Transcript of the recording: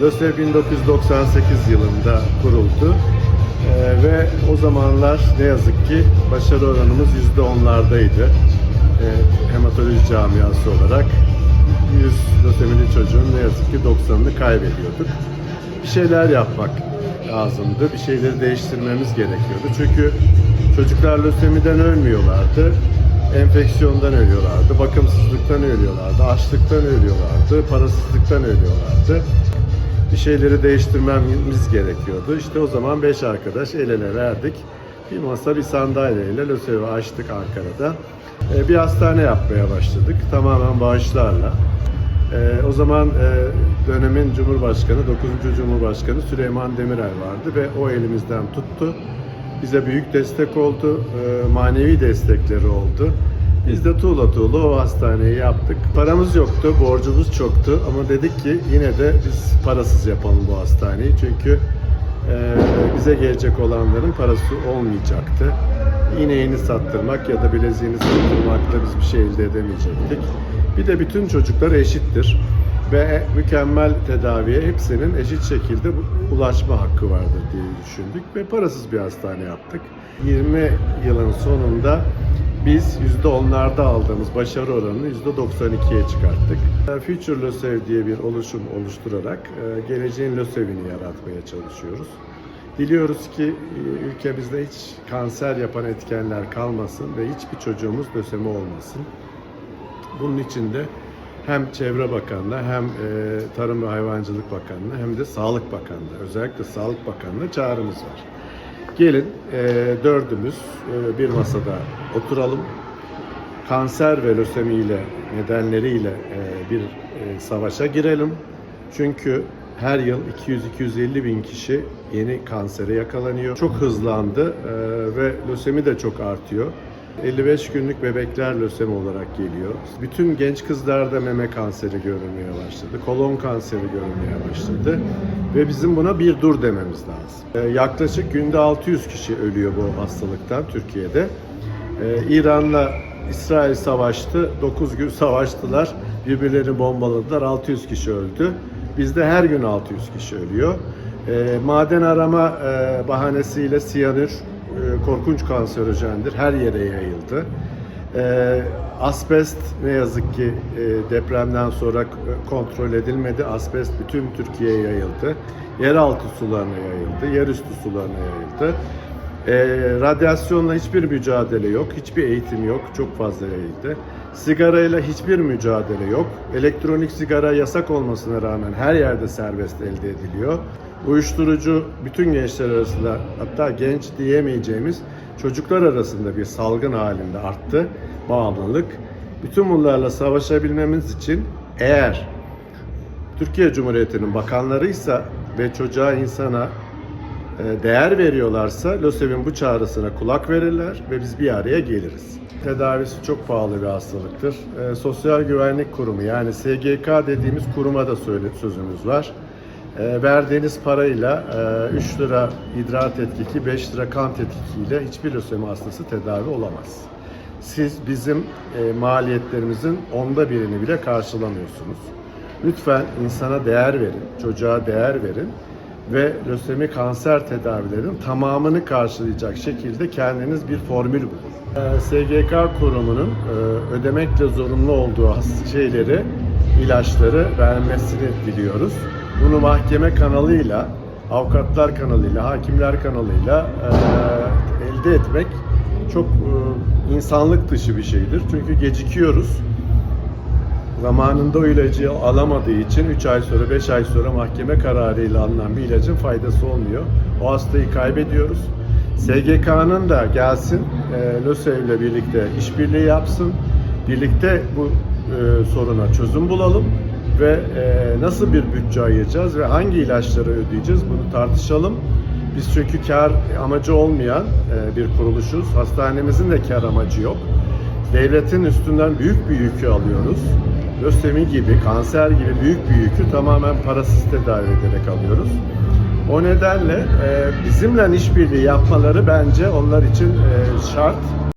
LÖSEV 1998 yılında kuruldu. Ee, ve o zamanlar ne yazık ki başarı oranımız %10'lardaydı. Ee, hematoloji camiası olarak 100 lösemili çocuğun ne yazık ki 90'ını kaybediyorduk. Bir şeyler yapmak lazımdı. Bir şeyleri değiştirmemiz gerekiyordu. Çünkü çocuklar lösemiden ölmüyorlardı. Enfeksiyondan ölüyorlardı, bakımsızlıktan ölüyorlardı, açlıktan ölüyorlardı, parasızlıktan ölüyorlardı. Bir şeyleri değiştirmemiz gerekiyordu. İşte o zaman beş arkadaş el ele verdik. Bir masa, bir sandalyeyle LÖSEV'i açtık Ankara'da. Ee, Bir hastane yapmaya başladık. Tamamen bağışlarla. Ee, o zaman e, dönemin Cumhurbaşkanı, 9. Cumhurbaşkanı Süleyman Demirel vardı ve o elimizden tuttu. Bize büyük destek oldu, e, manevi destekleri oldu. Biz de tuğla tuğla o hastaneyi yaptık. Paramız yoktu, borcumuz çoktu ama dedik ki yine de biz parasız yapalım bu hastaneyi. Çünkü e, bize gelecek olanların parası olmayacaktı. İneğini sattırmak ya da bileziğini sattırmakla biz bir şey elde edemeyecektik. Bir de bütün çocuklar eşittir ve mükemmel tedaviye hepsinin eşit şekilde ulaşma hakkı vardır diye düşündük ve parasız bir hastane yaptık. 20 yılın sonunda biz %10'larda aldığımız başarı oranını %92'ye çıkarttık. Future LÖSEV diye bir oluşum oluşturarak e, geleceğin LÖSEV'ini yaratmaya çalışıyoruz. Diliyoruz ki e, ülkemizde hiç kanser yapan etkenler kalmasın ve hiçbir çocuğumuz lösemi olmasın. Bunun için de hem Çevre Bakanlığı hem e, Tarım ve Hayvancılık Bakanlığı hem de Sağlık Bakanlığı özellikle Sağlık Bakanlığı çağrımız var. Gelin e, dördümüz e, bir masada oturalım. Kanser ve lösemi ile nedenleriyle e, bir e, savaşa girelim. Çünkü her yıl 200-250 bin kişi yeni kansere yakalanıyor. Çok hızlandı e, ve lösemi de çok artıyor. 55 günlük bebekler lösemi olarak geliyor. Bütün genç kızlarda meme kanseri görülmeye başladı. Kolon kanseri görülmeye başladı. Ve bizim buna bir dur dememiz lazım. Ee, yaklaşık günde 600 kişi ölüyor bu hastalıktan Türkiye'de. Ee, İran'la İsrail savaştı. 9 gün savaştılar. Birbirlerini bombaladılar. 600 kişi öldü. Bizde her gün 600 kişi ölüyor. Ee, maden arama e, bahanesiyle siyanür e, korkunç kanserojendir. Her yere yayıldı. E, asbest ne yazık ki e, depremden sonra kontrol edilmedi. Asbest bütün Türkiye'ye yayıldı. Yeraltı sularına yayıldı, yerüstü sularına yayıldı. E, radyasyonla hiçbir mücadele yok, hiçbir eğitim yok, çok fazla yayıldı. Sigarayla hiçbir mücadele yok. Elektronik sigara yasak olmasına rağmen her yerde serbest elde ediliyor. Uyuşturucu bütün gençler arasında hatta genç diyemeyeceğimiz çocuklar arasında bir salgın halinde arttı bağımlılık. Bütün bunlarla savaşabilmemiz için eğer Türkiye Cumhuriyeti'nin bakanlarıysa ve çocuğa insana e, değer veriyorlarsa LÖSEV'in bu çağrısına kulak verirler ve biz bir araya geliriz. Tedavisi çok pahalı bir hastalıktır. E, Sosyal Güvenlik Kurumu yani SGK dediğimiz kuruma da söyle, sözümüz var. E, verdiğiniz parayla e, 3 lira idrar tetkiki, 5 lira kan tetkikiyle hiçbir lösemi hastası tedavi olamaz. Siz bizim e, maliyetlerimizin onda birini bile karşılamıyorsunuz. Lütfen insana değer verin, çocuğa değer verin ve lösemi kanser tedavilerinin tamamını karşılayacak şekilde kendiniz bir formül bulun. Ee, SGK kurumunun e, ödemekle zorunlu olduğu şeyleri, ilaçları vermesini diliyoruz. Bunu mahkeme kanalıyla, avukatlar kanalıyla, hakimler kanalıyla e, elde etmek çok e, insanlık dışı bir şeydir. Çünkü gecikiyoruz zamanında o ilacı alamadığı için 3 ay sonra 5 ay sonra mahkeme kararıyla alınan bir ilacın faydası olmuyor. O hastayı kaybediyoruz. SGK'nın da gelsin e, LÖSEV ile birlikte işbirliği yapsın. Birlikte bu e, soruna çözüm bulalım ve e, nasıl bir bütçe ayıracağız ve hangi ilaçları ödeyeceğiz bunu tartışalım. Biz çünkü kar amacı olmayan e, bir kuruluşuz. Hastanemizin de kar amacı yok. Devletin üstünden büyük bir yükü alıyoruz. Lösemi gibi, kanser gibi büyük bir yükü tamamen parasız tedavi ederek alıyoruz. O nedenle e, bizimle işbirliği yapmaları bence onlar için e, şart.